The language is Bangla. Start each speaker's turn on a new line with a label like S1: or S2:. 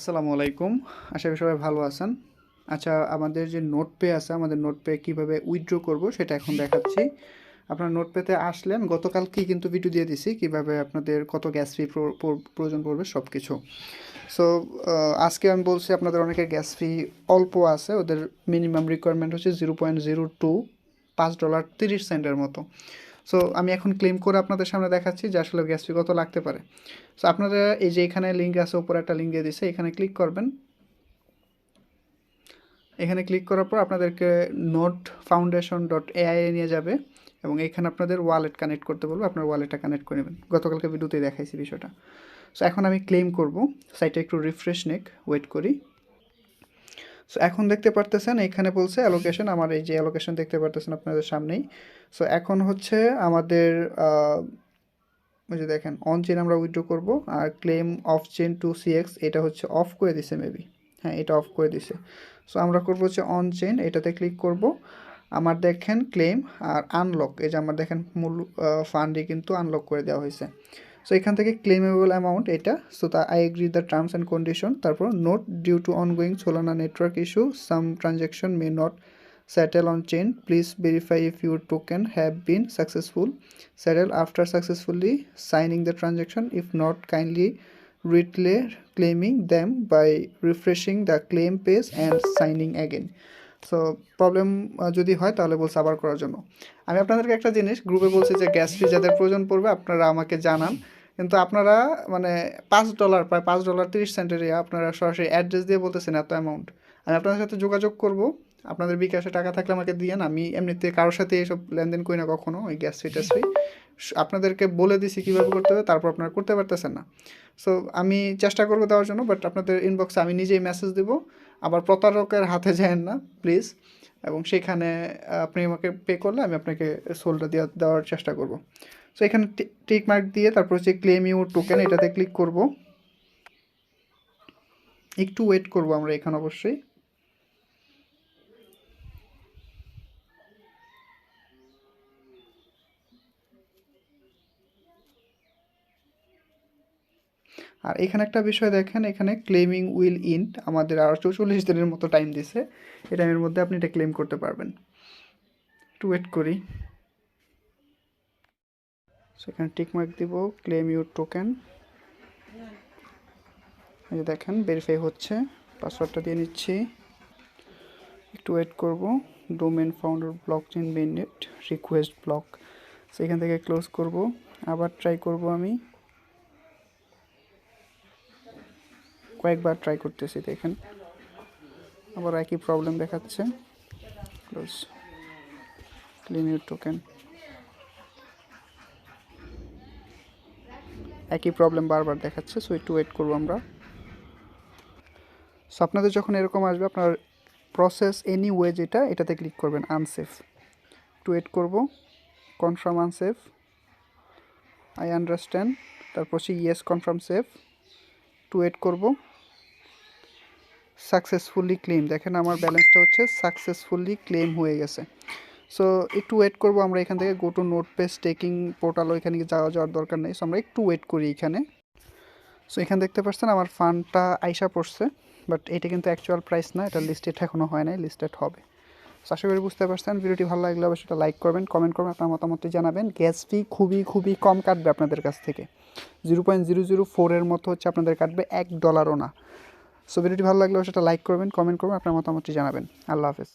S1: আসসালামু আলাইকুম। আশা করি সবাই ভালো আছেন। আচ্ছা আমাদের যে নোট পে আছে, আমাদের নোট পে কীভাবে উইথড্র করব সেটা এখন দেখাচ্ছি। আপনার নোট পেতে আসলে আমি গতকালকেই কিন্তু ভিডিও দিয়ে দিছি কীভাবে আপনাদের কত গ্যাস ফি প্রয়োজন পড়বে সব কিছু সো আজকে আমি বলছি আপনাদের অনেকের গ্যাস ফি অল্প আছে, ওদের মিনিমাম রিকোয়ারমেন্ট হচ্ছে জিরো পয়েন্ট জিরো টু পাঁচ ডলার তিরিশ সেন্টের মতো। সো আমি এখন ক্লেম করে আপনাদের সামনে দেখাচ্ছি যে আসলে গ্যাস ফি কত লাগতে পারে। সো আপনারা এই যে এখানে লিঙ্ক আছে ওপরে একটা লিঙ্ক দিয়ে দিছে, এখানে ক্লিক করবেন। এখানে ক্লিক করার পর আপনাদেরকে নোট ফাউন্ডেশন ডট এআই নিয়ে যাবে এবং এখানে আপনাদের ওয়ালেট কানেক্ট করতে বলব, আপনার ওয়ালেটটা কানেক্ট করে নেবেন। গতকালকে ভিডিওতেই দেখাইছি বিষয়টা। সো এখন আমি ক্লেম করব। সাইটটা একটু রিফ্রেশ নেক ওয়েট করি। সো এখন দেখতে পারতেছেন এখানে বলছে অ্যালোকেশন আমার এই যে অ্যালোকেশন দেখতে পারতেছেন আপনাদের সামনেই। সো এখন হচ্ছে আমাদের ওই যে দেখেন অন চেন আমরা উইথড্র করব, আর claim of chain to CX এটা হচ্ছে অফ করে দিছে মেবি হ্যাঁ এটা অফ করে দিছে। সো আমরা করব হচ্ছে অন চেন এটাতে ক্লিক করব। আমার দেখেন ক্লেম আর আনলক এই যে আমার দেখেন মূল ফান্ডে কিন্তু আনলক করে দেওয়া হয়েছে। সো এখান থেকে ক্লেমেবল অ্যামাউন্ট এটা সো তা I agree the terms and condition তারপর note due to ongoing Solana network issue some transaction may not settle on chain please verify if your token have been successful settle after successfully signing the transaction if not kindly replay claiming them by refreshing the claim page and signing again so problem যদি হয়, তাহলে বলছে আবার করার জন্য। আমি আপনাদেরকে একটা জিনিস গ্রুপে বলছি যে গ্যাস ফি যাদের প্রয়োজন পড়বে, আপনারা আমাকে জানান। কিন্তু আপনারা মানে পাঁচ ডলার প্রায় পাঁচ ডলার তিরিশ সেন্টের আপনারা সরাসরি অ্যাড্রেস দিয়ে বলতেছেন এত অ্যামাউন্ট আমি আপনাদের সাথে যোগাযোগ করব। আপনাদের বিকাশে টাকা থাকলে আমাকে দিয়েন। আমি এমনিতে কারোর সাথে এইসব লেনদেন করি না কখনো, ওই গ্যাস ফি ট্যাস ফি আপনাদেরকে বলে দিছি কীভাবে করতে হবে, তারপর আপনারা করতে পারতেছেন না। সো আমি চেষ্টা করব দেওয়ার জন্য বাট আপনাদের ইনবক্সে আমি নিজেই মেসেজ দেবো। আবার প্রতারকের হাতে যায়েন না প্লিজ এবং সেখানে আপনি আমাকে পে করলে আমি আপনাকে সোলটা দেওয়া দেওয়ার চেষ্টা করব। সো এখানে টিক মার্ক দিয়ে তারপর হচ্ছে ক্লেম ইউ টোকেন এটাতে ক্লিক করব। একটু ওয়েট করব আমরা এখানে অবশ্যই। আর এখানে একটা বিষয় দেখেন, এখানে ক্লেমিং উইল ইন আমাদের আর চৌচল্লিশ দিনের মতো টাইম দিছে। এই টাইমের মধ্যে আপনি এটা ক্লেম করতে পারবেন। একটু ওয়েট করি। সেখানে টিকমার্ক দিব ক্লেম ইউর টোকেন এই যে দেখেন ভেরিফাই হচ্ছে পাসওয়ার্ডটা দিয়ে নিচ্ছি। একটু ওয়েট করব domain founder block chain mainnet request block সেখান থেকে ক্লোজ করব। আবার ট্রাই করব আমি। কয়েকবার ট্রাই করতেছি, দেখেন। আবার একই প্রবলেম দেখাচ্ছে। ক্লোজ ক্লিন ইউর টোকেন একই প্রবলেম বারবার দেখাচ্ছে সো একটু ওয়েট করব আমরা। সো আপনাদের যখন এরকম আসবে, আপনার প্রসেস এনি ওয়ে যেটা, এটাতে ক্লিক করবেন আনসেফ একটু ওয়েট করব। কনফার্ম আনসেফ আই আন্ডারস্ট্যান্ড তারপর হচ্ছে yes confirm safe to wait করব। সাকসেসফুলি ক্লেম দেখেন আমার ব্যালেন্সটা হচ্ছে সাকসেসফুলি ক্লেম হয়ে গেছে। সো একটু ওয়েট করব, আমরা এখান থেকে go to note pace taking পোর্টালও এখানে যাওয়া যাওয়ার দরকার নেই। সো আমরা একটু ওয়েট করি এখানে। সো এখানে দেখতে পাচ্ছেন আমার ফান্ডটা আইসা পড়ছে বাট এটা কিন্তু অ্যাকচুয়াল প্রাইস না, এটা লিস্টেড এখনও হয় নাই লিস্টেড হবে। সো আশা করি বুঝতে পারছেন। ভিডিওটি ভালো লাগলে অবশ্যই এটা লাইক করবেন কমেন্ট করবেন, আপনার মতামতটি জানাবেন। গ্যাস ফি খুবই খুবই কম কাটবে আপনাদের কাছ থেকে। জিরো পয়েন্ট জিরো জিরো ফোরের মতো হচ্ছে আপনাদের কাটবে, এক ডলারও না। সো ভিডিওটি ভালো লাগলে সেটা লাইক করবেন কমেন্ট করবেন আপনার মতামতটি জানাবেন। আল্লাহ হাফেজ।